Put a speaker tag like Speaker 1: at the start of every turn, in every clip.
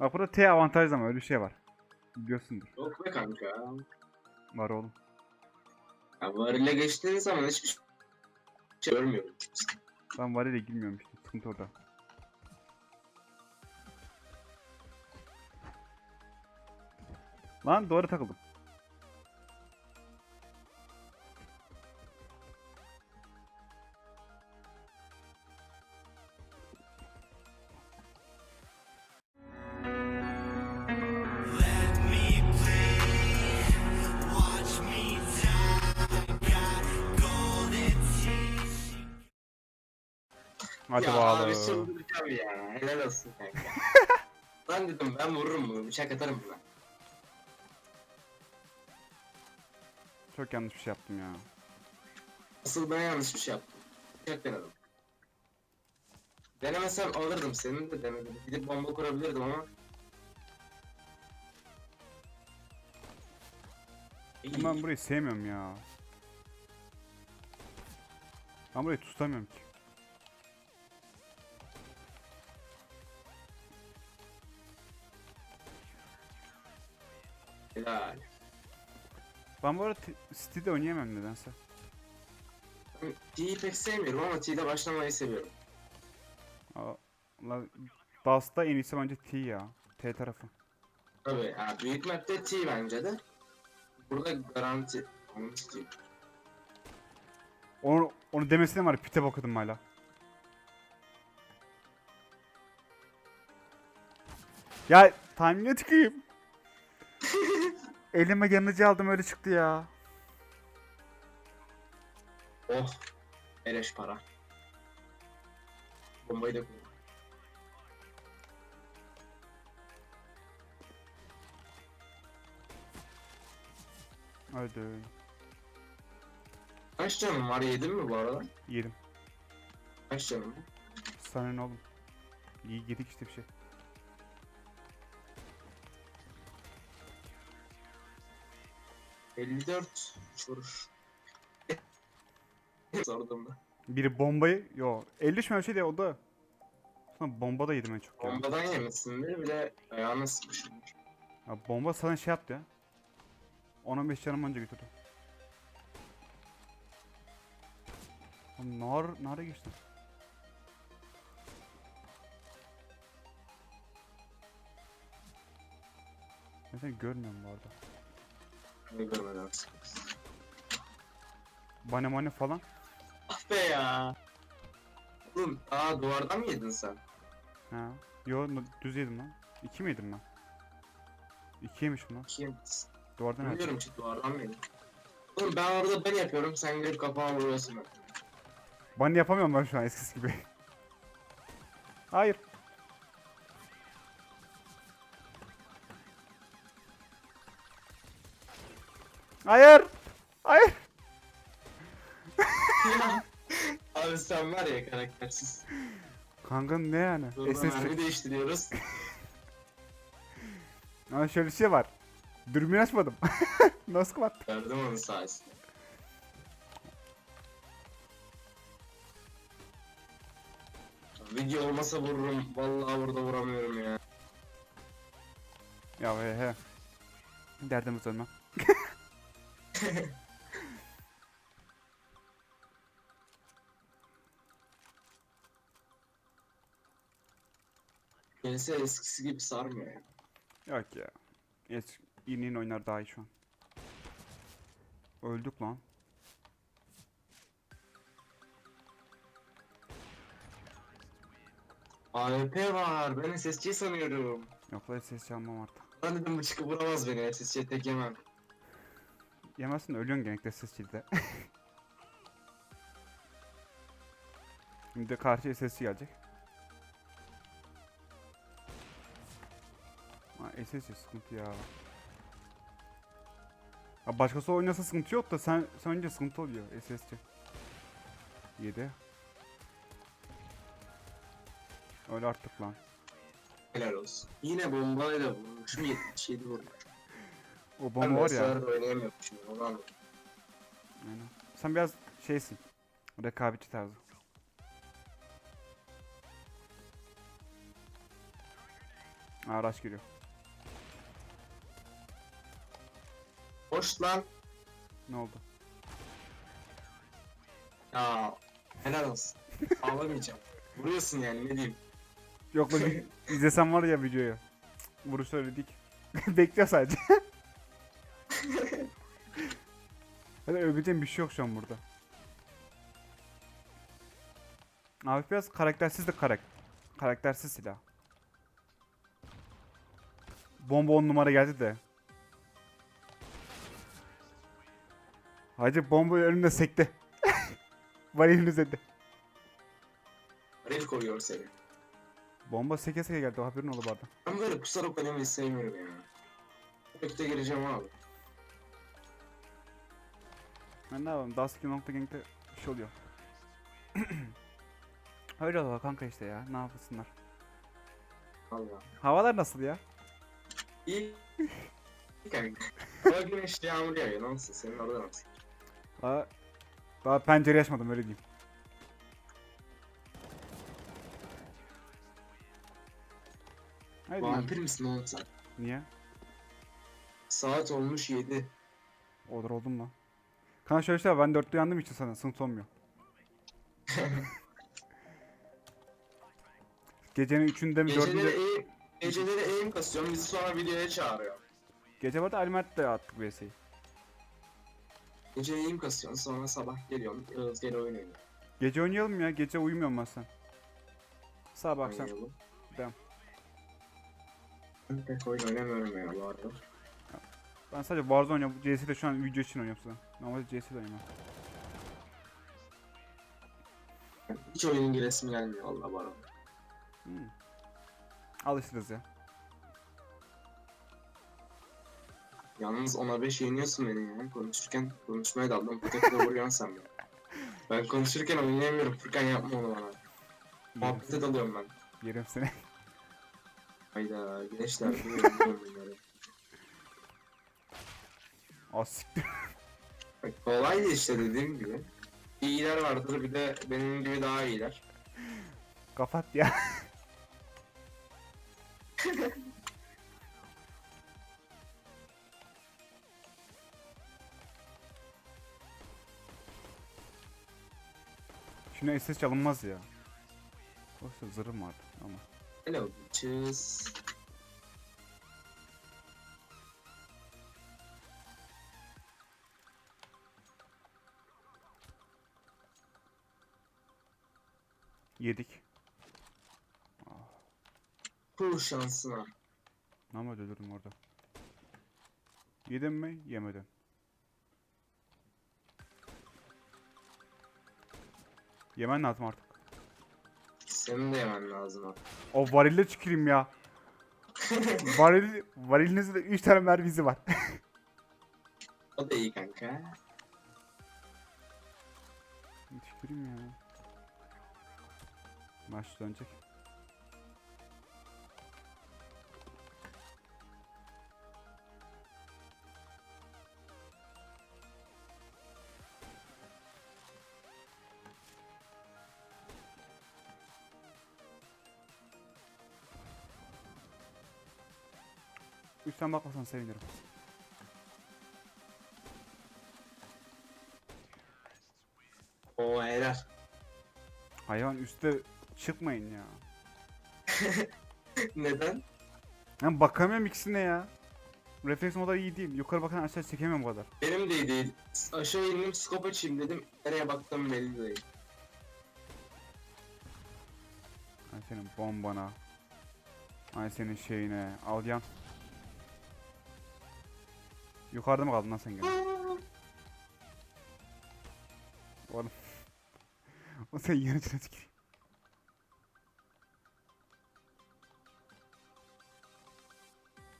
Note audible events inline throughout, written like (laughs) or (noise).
Speaker 1: Bak burada T avantajlı ama öyle bir şey var. Biliyorsundur.
Speaker 2: Yok be kanka.
Speaker 1: Var oğlum.
Speaker 2: Ya varile geçtiğin zaman hiçbir şey görmüyorum.
Speaker 1: Ben var ile girmiyorum işte. Sıkıntı orada. Lan doğru takıldım. Hadi
Speaker 2: ya
Speaker 1: bakalım.
Speaker 2: abi çıldıracağım ya. Helal olsun kanka. (laughs) ben dedim ben vururum bunu. Bıçak atarım buna.
Speaker 1: Çok yanlış bir şey yaptım ya.
Speaker 2: Asıl ben yanlış bir şey yaptım. Bıçak denedim. Denemesem alırdım senin de denedim. Gidip bomba kurabilirdim ama.
Speaker 1: Ben burayı sevmiyorum ya. Ben burayı tutamıyorum ki.
Speaker 2: Helal.
Speaker 1: Ben bu arada T- City'de oynayamam nedense.
Speaker 2: Ben T'yi pek sevmiyorum ama T'de başlamayı seviyorum.
Speaker 1: Aa, la, Dust'ta en iyisi bence T ya. T tarafı.
Speaker 2: Tabii ha, büyük map'te T bence de. Burada garanti. Onu.
Speaker 1: Onu, onu demesine var pite bakıyordum hala. Ya tahmine tıkayım. Elime yanıcı aldım öyle çıktı ya.
Speaker 2: Oh. Eleş para. Bombayı da koy.
Speaker 1: Hadi.
Speaker 2: Kaç canım var yedin mi bu arada?
Speaker 1: Yedim.
Speaker 2: Kaç canım?
Speaker 1: Sana ne oğlum? İyi yedik işte bir şey.
Speaker 2: ...54 vuruş. (laughs) Sordum da.
Speaker 1: Biri bombayı... Yo 50 şöyle şey de o da. Sonra bomba da yedim en çok ya.
Speaker 2: Bombadan yemişsindir bir de ayağına sıkmışsındır.
Speaker 1: ya bomba sana şey yaptı ya. 10-15 canım önce götürdü. Lan Nar, nara geçtim. Ben seni görmüyorum bu arada.
Speaker 2: Ne
Speaker 1: mane falan.
Speaker 2: Ah be ya. Oğlum aa duvardan mı yedin sen?
Speaker 1: Ha. Yo düz yedim lan. İki mi yedim ben? İki yemişim lan.
Speaker 2: Kim?
Speaker 1: Duvardan açtım.
Speaker 2: Bilmiyorum ki duvardan mı yedin? Oğlum ben orada ben yapıyorum sen gelip kafama vuruyorsun.
Speaker 1: Bane yapamıyorum ben şu an eskisi gibi. (laughs) Hayır. Hayır. Hayır. (laughs)
Speaker 2: Abi sen var ya karaktersiz.
Speaker 1: Kanka ne yani?
Speaker 2: Dur
Speaker 1: SS
Speaker 2: mermi değiştiriyoruz. (laughs)
Speaker 1: Ama şöyle bir şey var. Dürbün açmadım. (laughs) Nasıl kapattım?
Speaker 2: Gördüm onu sayesinde. Video olmasa vururum. Vallahi burada vuramıyorum ya.
Speaker 1: Ya he he. Derdimiz ölmem. (laughs)
Speaker 2: Kendisi eskisi gibi sarmıyor ya.
Speaker 1: Yok ya. Geç. İnin oynar daha iyi şu an. Öldük lan.
Speaker 2: AWP var. Ben SSC sanıyorum.
Speaker 1: Yok lan ses çalmam artık.
Speaker 2: Ben dedim bu çıkıp vuramaz beni. SSC tek yemem.
Speaker 1: Yemezsin ölüyorsun genellikle sesçilde. Şimdi (laughs) de karşıya sesçi gelecek. Ha SSC sıkıntı ya. Ha başkası oynasa sıkıntı yok da sen sen önce sıkıntı oluyor SSC. 7. Öyle artık lan.
Speaker 2: Helal olsun. Yine bombayla vurmuşum 77 vurmuş.
Speaker 1: O bomba var ya.
Speaker 2: Ben oynayamıyormuşum. Onu anladım.
Speaker 1: Aynen. Sen biraz şeysin. Rekabetçi tarzı. Araç geliyor.
Speaker 2: Hoş lan.
Speaker 1: Ne oldu?
Speaker 2: Ya helal olsun. Ağlamayacağım. (laughs) Vuruyorsun yani ne diyeyim.
Speaker 1: Yok lan (laughs) izlesem var ya videoyu. Vuruş söyledik. (laughs) Bekliyor sadece. Öveceğim bir şey yok şu an burada. Abi biraz karaktersiz de karak karaktersiz silah. Bomba 10 numara geldi de. Hacı bomba önümde sekti. (laughs) Varilin üzerinde.
Speaker 2: Arif koruyor seni.
Speaker 1: Bomba seke seke geldi haberin olur bana.
Speaker 2: Ben böyle kusarak oynamayı sevmiyorum ya. Ökte gireceğim abi.
Speaker 1: Ben ne yapayım? Dusky.gang'de bir şey oluyor. (clears throat) Öyle oluyor kanka işte ya. Ne yapsınlar?
Speaker 2: Allah.
Speaker 1: Havalar nasıl ya?
Speaker 2: İyi. İyi kanka. (laughs) Hava güneşli yağmur yağıyor. Nasıl? Senin orada nasıl?
Speaker 1: Daha, daha pencere açmadım öyle diyeyim. Haydi lan.
Speaker 2: Vampir misin oğlum sen?
Speaker 1: Niye?
Speaker 2: Saat olmuş 7.
Speaker 1: Olur oldum lan. Kanka şöyle şey ben dörtte uyandım için sana sıkıntı olmuyor. (laughs) Gecenin üçünde mi
Speaker 2: Geceleri
Speaker 1: dördünde...
Speaker 2: eğim, geceleri eğim kasıyorum. Bizi sonra videoya çağırıyor.
Speaker 1: Gece vardı Almert de attık VS'yi.
Speaker 2: Gece eğim kasıyorsun sonra sabah geliyorsun. Yağız gel oyun oynuyor.
Speaker 1: Gece oynayalım ya. Gece uyumuyorum ben sen. Sabah akşam.
Speaker 2: Oynayalım.
Speaker 1: Devam.
Speaker 2: Ben pek oyun oynamıyorum ya bu arada.
Speaker 1: Ben sadece Warzone oynuyorum. CS'de şu an video için oynuyorum sana. Normalde CS'de oynuyorum.
Speaker 2: Hiç oyunun giresim gelmiyor valla bu arada.
Speaker 1: Hmm. Alışırız ya.
Speaker 2: Yalnız ona 5 yeniyorsun beni ya. Konuşurken konuşmaya daldım. Kutakla vuruyorsun sen beni. Ben konuşurken oynayamıyorum. Furkan yapma onu bana. Muhabbete dalıyorum ben.
Speaker 1: yerim seni.
Speaker 2: Hayda güneşler duyuyorum bunları.
Speaker 1: Az siktir.
Speaker 2: Bak, Kolaydı işte dediğim gibi. İyiler vardır bir de benim gibi daha iyiler.
Speaker 1: Kapat ya. (laughs) Şuna SS çalınmaz ya. Oysa zırhım vardı ama.
Speaker 2: Hello bitches.
Speaker 1: Yedik.
Speaker 2: Puh şansına.
Speaker 1: Ama ölürüm orada. Yedim mi? Yemedim. Yemen lazım artık.
Speaker 2: Senin de yemen lazım abi.
Speaker 1: O varille tüküreyim ya. (laughs) Varil, varilinizde de 3 tane mermisi var.
Speaker 2: O da iyi kanka.
Speaker 1: tüküreyim ya. Maç dönecek. Üstten bakmasan sevinirim.
Speaker 2: O helal.
Speaker 1: Hayvan üstte çıkmayın ya. (laughs)
Speaker 2: Neden?
Speaker 1: Ben bakamıyorum ikisine ya. Refleks moda iyi değil. Yukarı bakan aşağı çekemiyorum bu kadar.
Speaker 2: Benim de iyi değil. Aşağı indim skop açayım dedim. Nereye baktım belli değil.
Speaker 1: Ay senin bombana. Ay senin şeyine. Al yan. Yukarıda mı kaldın lan sen gene? (laughs) Oğlum. (laughs) o sen yanı içine tüküreyim.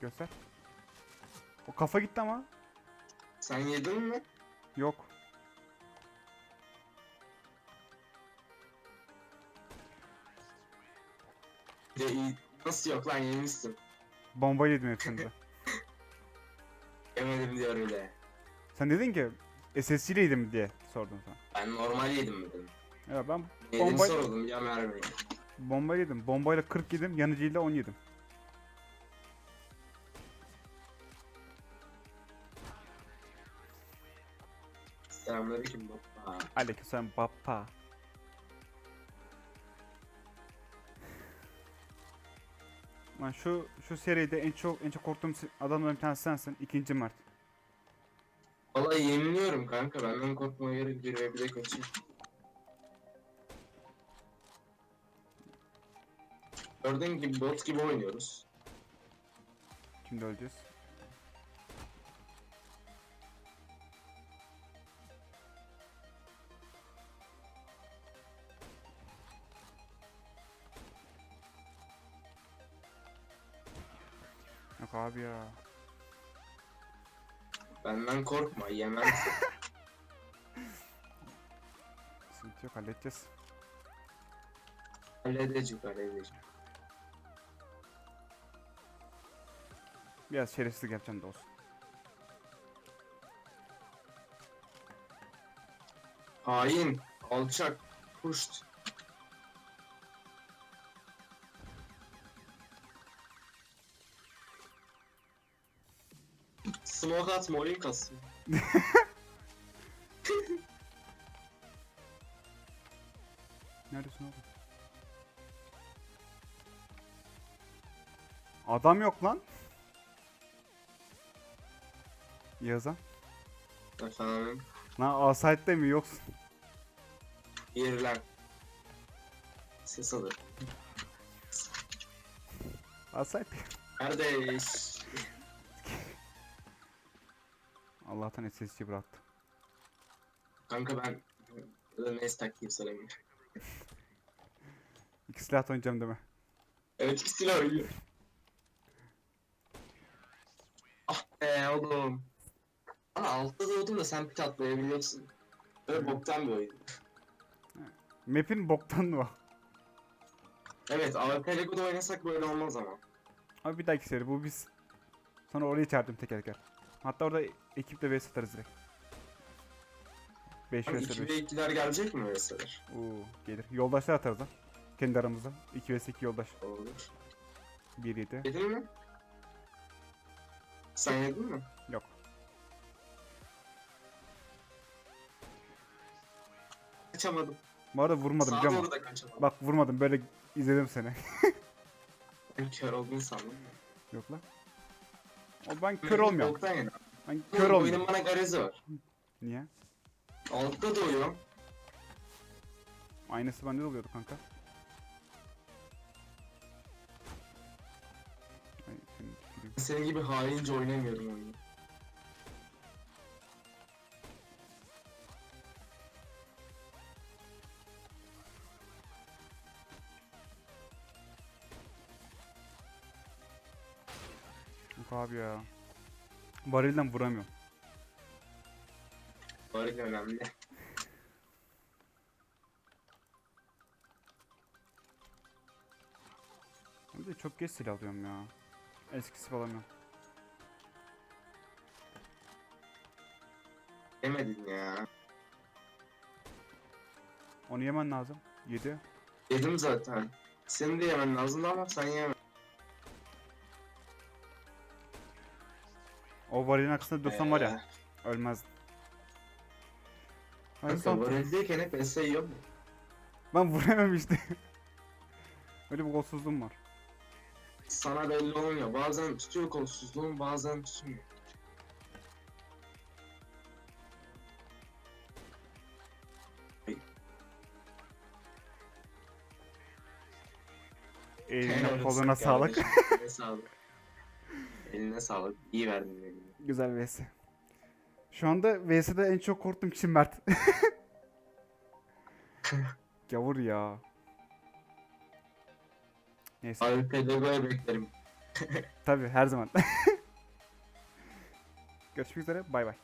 Speaker 1: Göster. O kafa gitti ama.
Speaker 2: Sen yedin mi?
Speaker 1: Yok.
Speaker 2: İyi. Nasıl yok lan yemişsin.
Speaker 1: Bombayı yedim hepsinde. (laughs)
Speaker 2: Yemedim diyor öyle.
Speaker 1: Sen dedin ki SSC ile yedim diye sordum sana.
Speaker 2: Ben normal yedim mi dedim.
Speaker 1: Ya ben
Speaker 2: Yedim
Speaker 1: Bomba-
Speaker 2: sordum ya mermiyi.
Speaker 1: bomba yedim. Bombayla 40 yedim, yanıcıyla 10 yedim.
Speaker 2: Selamünaleyküm baba.
Speaker 1: Aleykümselam bappa. Lan şu şu seride en çok en çok korktuğum adamların bir tanesi sensin. İkinci Mert.
Speaker 2: Vallahi yeminliyorum kanka benden korkmaya gerek bir ve bir de kaçayım. Gördüğün gibi bot gibi oynuyoruz.
Speaker 1: Şimdi öleceğiz. Yok abi ya.
Speaker 2: Benden korkma yemem. (laughs)
Speaker 1: Sıkıntı yok halledeceğiz.
Speaker 2: halledecek halledecek.
Speaker 1: Biraz şerefsizlik yapacağım da olsun.
Speaker 2: Hain, alçak, puşt. Smoke atma oyun. (laughs)
Speaker 1: Neredesin oğlum? Adam yok lan. Yazan.
Speaker 2: Efendim,
Speaker 1: Lan A-Site'de mi yoksun?
Speaker 2: yerilen. Ses alır.
Speaker 1: A-Site.
Speaker 2: Kardeş.
Speaker 1: Allah'tan SSC bıraktı.
Speaker 2: Kanka ben neyse taktiğim söyleyeyim.
Speaker 1: İki silah oynayacağım deme.
Speaker 2: Evet ikisiyle oynuyor. Ah be oğlum. Ama altta doğdum da sen pit atlayabiliyorsun. Böyle boktan bir oyun.
Speaker 1: Map'in boktanlığı var.
Speaker 2: Evet AWP Lego'da oynasak böyle olmaz ama.
Speaker 1: Abi bir dahaki seri bu biz. Sonra orayı çağırdım teker teker. Hatta orada ekiple vs atarız direkt. 5
Speaker 2: Hani
Speaker 1: vs
Speaker 2: 2
Speaker 1: 5.
Speaker 2: ve 2'ler gelecek mi öyleseler?
Speaker 1: Oo gelir. Yoldaşlar atarız lan. Kendi aramızda. 2 vs 2 yoldaş.
Speaker 2: Olur.
Speaker 1: 1 7.
Speaker 2: Yedin mi? Sen yedin mi?
Speaker 1: Yok.
Speaker 2: Kaçamadım.
Speaker 1: Bu arada vurmadım
Speaker 2: Sağa
Speaker 1: biliyor
Speaker 2: doğru
Speaker 1: musun?
Speaker 2: da kaçamadım.
Speaker 1: Bak vurmadım böyle izledim seni. (laughs)
Speaker 2: Kör oldun sandım.
Speaker 1: Yok lan. O ben kör olmuyorum.
Speaker 2: Boktan.
Speaker 1: Ben
Speaker 2: Kör Oyunun
Speaker 1: olmuyorum.
Speaker 2: bana garezi var.
Speaker 1: Niye?
Speaker 2: Altta doğuyor.
Speaker 1: Aynısı bende de oluyordu kanka. Ay, senin.
Speaker 2: Senin gibi haince oynamıyorum oyunu.
Speaker 1: Yok abi ya. Varilden vuramıyorum.
Speaker 2: Varil önemli.
Speaker 1: Ben de çok geç silah alıyorum ya. Eskisi alamıyorum.
Speaker 2: Yemedin ya.
Speaker 1: Onu yemen lazım. 7.
Speaker 2: Yedim zaten. Senin de yemen lazım ama sen yeme.
Speaker 1: O varilin arkasında dursan var ya. Ölmezdin. Hadi
Speaker 2: Kanka
Speaker 1: son.
Speaker 2: varildeyken hep ese yiyor mu?
Speaker 1: Ben vuramam işte. (laughs) Öyle bir golsuzluğum var.
Speaker 2: Sana belli olmuyor. Bazen tutuyor kolsuzluğun bazen tutmuyor.
Speaker 1: Eline
Speaker 2: Helal olsun
Speaker 1: koluna sağlık.
Speaker 2: kardeşim, (laughs) Eline sağlık. Eline sağlık. İyi verdin beni.
Speaker 1: Güzel vs. Şu anda vs'de en çok korktuğum kişi Mert. (laughs) Gavur ya. Neyse.
Speaker 2: Abi pedagoya beklerim. (laughs)
Speaker 1: Tabi her zaman. (laughs) Görüşmek üzere. Bay bay.